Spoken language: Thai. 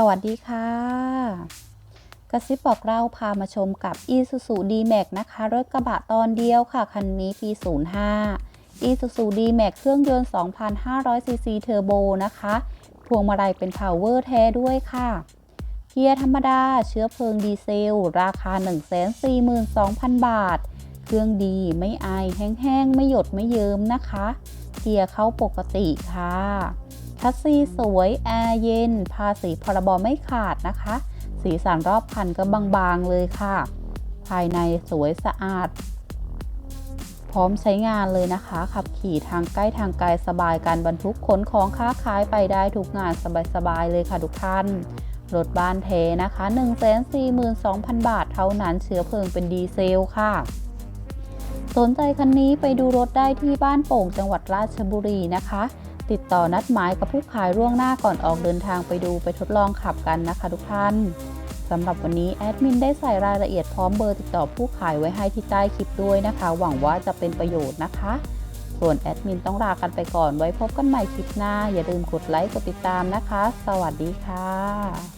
สวัสดีค่ะ กระซิบบอกเราพามาชมกับ Isuzu D-Max นะคะ รถกระบะตอนเดียวค่ะ คันนี้ปี 05 Isuzu D-Max เครื่องยนต์ 2,500 cc เทอร์โบนะคะ พวงมาลัยเป็น Power แท้ด้วยค่ะ เกียร์ธรรมดา เชื้อเพลิงดีเซล ราคา 142,000 บาท เครื่องดีไม่ไอายแห้งๆ ไม่หยดไม่เยิ้มนะคะ เกียร์เข้าปกติค่ะ ชัสซีสวย แอร์เย็น ภาษีพรบไม่ขาดนะคะ สีสันรอบคันก็บางๆเลยค่ะ ภายในสวยสะอาด พร้อมใช้งานเลยนะคะ ขับขี่ทางใกล้ทางไกลสบายการบรรทุกขนของค้าขายไปได้ทุกงานสบายๆเลยค่ะทุกท่านรถบ้านเทนะคะ 142,000 บาทเท่านั้นเชื้อเพลิงเป็นดีเซลค่ะ สนใจคันนี้ไปดูรถได้ที่บ้านโป่งจังหวัดราชบุรีนะคะ ติดต่อนัดหมายกับผู้ขายล่วงหน้าก่อนออกเดินทางไปดูไปทดลองขับกันนะคะทุกท่านสำหรับวันนี้แอดมินได้ใส่รายละเอียดพร้อมเบอร์ติดต่อผู้ขายไว้ให้ที่ใต้คลิปด้วยนะคะ หวังว่าจะเป็นประโยชน์นะคะ ส่วนแอดมินต้องลากันไปก่อนไว้พบกันใหม่คลิปหน้า อย่าลืมกดไลค์กดติดตามนะคะ สวัสดีค่ะ